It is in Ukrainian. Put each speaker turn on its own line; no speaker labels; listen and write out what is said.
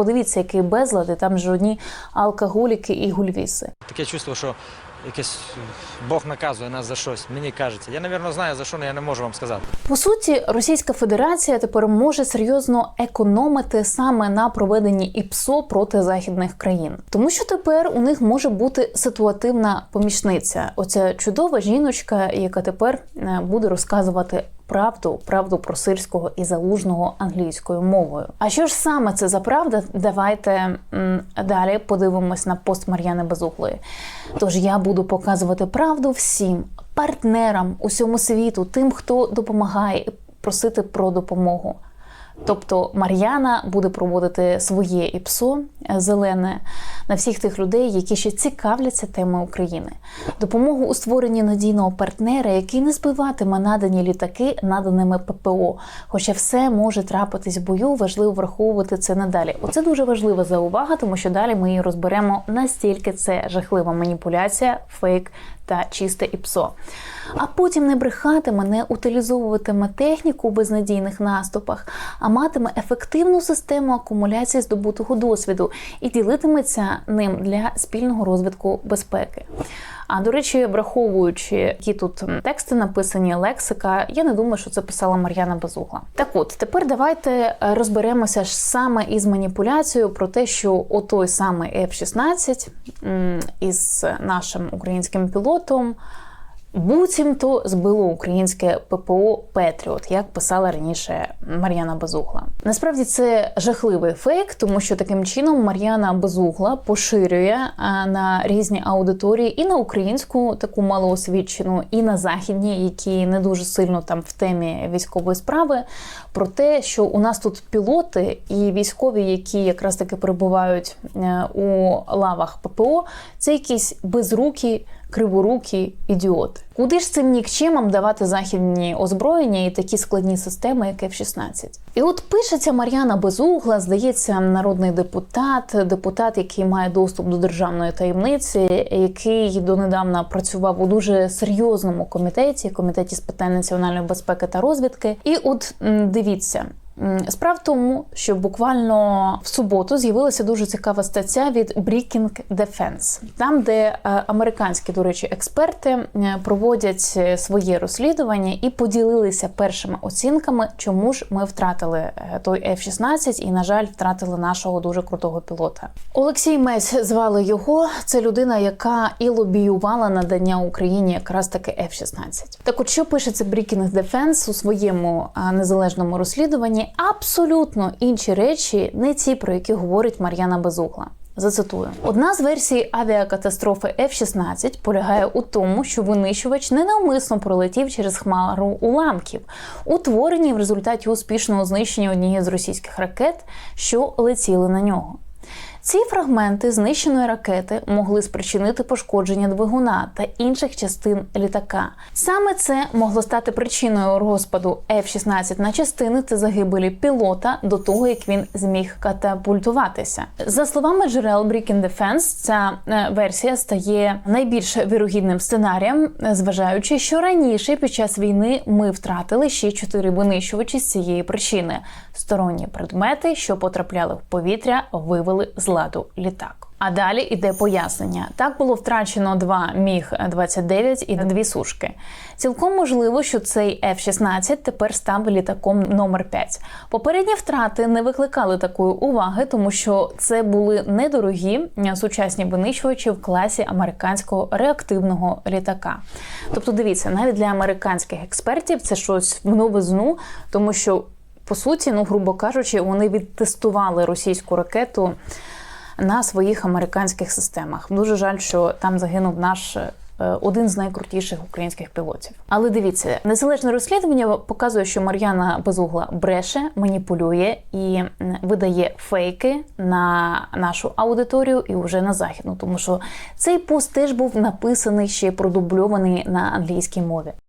Подивіться, який безлад, і там ж одні алкоголіки і гульвіси.
Таке чувство, що якесь Бог наказує нас за щось. Мені кажеться. Я, напевно, знаю за що, але я не можу вам сказати.
По суті, Російська Федерація тепер може серйозно економити саме на проведенні ІПСО проти західних країн, тому що тепер у них може бути ситуативна помічниця. Оця чудова жіночка, яка тепер е, буде розказувати. Правду, правду про сирського і залужного англійською мовою. А що ж саме це за правда? Давайте далі подивимось на пост Мар'яни Безуглої. Тож я буду показувати правду всім партнерам усьому світу, тим, хто допомагає просити про допомогу. Тобто Мар'яна буде проводити своє ІПСО е, зелене на всіх тих людей, які ще цікавляться темою України. Допомогу у створенні надійного партнера, який не збиватиме надані літаки наданими ППО. Хоча все може трапитись в бою, важливо враховувати це надалі. Оце дуже важлива заувага, тому що далі ми її розберемо настільки це жахлива маніпуляція, фейк та чисте ІПСО. А потім не брехатиме, не утилізовуватиме техніку у безнадійних наступах, а матиме ефективну систему акумуляції здобутого досвіду і ділитиметься ним для спільного розвитку безпеки. А до речі, враховуючи, які тут тексти написані, лексика, я не думаю, що це писала Мар'яна Базугла. Так от тепер давайте е, розберемося ж саме із маніпуляцією про те, що отой самий F-16 із нашим українським пілотом. Буцімто збило українське ППО Петріот, як писала раніше Мар'яна Безугла. Насправді це жахливий фейк, тому що таким чином Мар'яна Безугла поширює на різні аудиторії і на українську таку малоосвічену, і на західні, які не дуже сильно там в темі військової справи, про те, що у нас тут пілоти і військові, які якраз таки перебувають е, у лавах ППО, це якісь безрукі криворукі ідіоти. Куди ж цим нікчемам давати західні озброєння і такі складні системи, як F-16? І от пишеться Мар'яна Безугла, здається, народний депутат, депутат, який має доступ до державної таємниці, який донедавна працював у дуже серйозному комітеті, комітеті з питань національної безпеки та розвідки. І от дивіться. М, Справа в тому, що буквально в суботу з'явилася дуже цікава стаття від Breaking Defense, там, де е, американські, до речі, експерти е, проводять е, своє розслідування і поділилися першими оцінками, чому ж ми втратили е, той F-16 і, на жаль, втратили нашого дуже крутого пілота. Олексій Месь звали його. Це людина, яка і лобіювала надання Україні якраз таки F-16. Так, от що пише це Breaking Defense у своєму незалежному розслідуванні? Абсолютно інші речі, не ті, про які говорить Мар'яна Безукла. Зацитую: одна з версій авіакатастрофи F-16 полягає у тому, що винищувач ненавмисно пролетів через хмару уламків, утворені в результаті успішного знищення однієї з російських ракет, що летіли на нього. Ці фрагменти знищеної ракети могли спричинити пошкодження двигуна та інших частин літака. Саме це могло стати причиною розпаду F-16 на частини та загибелі пілота до того, як він зміг катапультуватися. За словами джерел Breaking Defense, ця е, версія стає найбільш вірогідним сценарієм, зважаючи, що раніше під час війни ми втратили ще чотири винищувачі з цієї причини. Сторонні предмети, що потрапляли в повітря, вивели з ладу літак. А далі іде пояснення. Так було втрачено два міг 29 і дві сушки. Цілком можливо, що цей F-16 тепер став літаком номер 5 Попередні втрати не викликали такої уваги, тому що це були недорогі е, сучасні винищувачі в класі американського реактивного літака. Тобто, дивіться, навіть для американських експертів це щось в новизну, тому що по суті, ну грубо кажучи, вони відтестували російську ракету на своїх американських системах. Дуже жаль, що там загинув наш. е, Один з найкрутіших українських пілотів. Але дивіться, незалежне розслідування показує, що Мар'яна Безугла бреше, маніпулює і видає фейки на нашу аудиторію і вже на західну, тому що цей пост теж був написаний ще продубльований на англійській мові.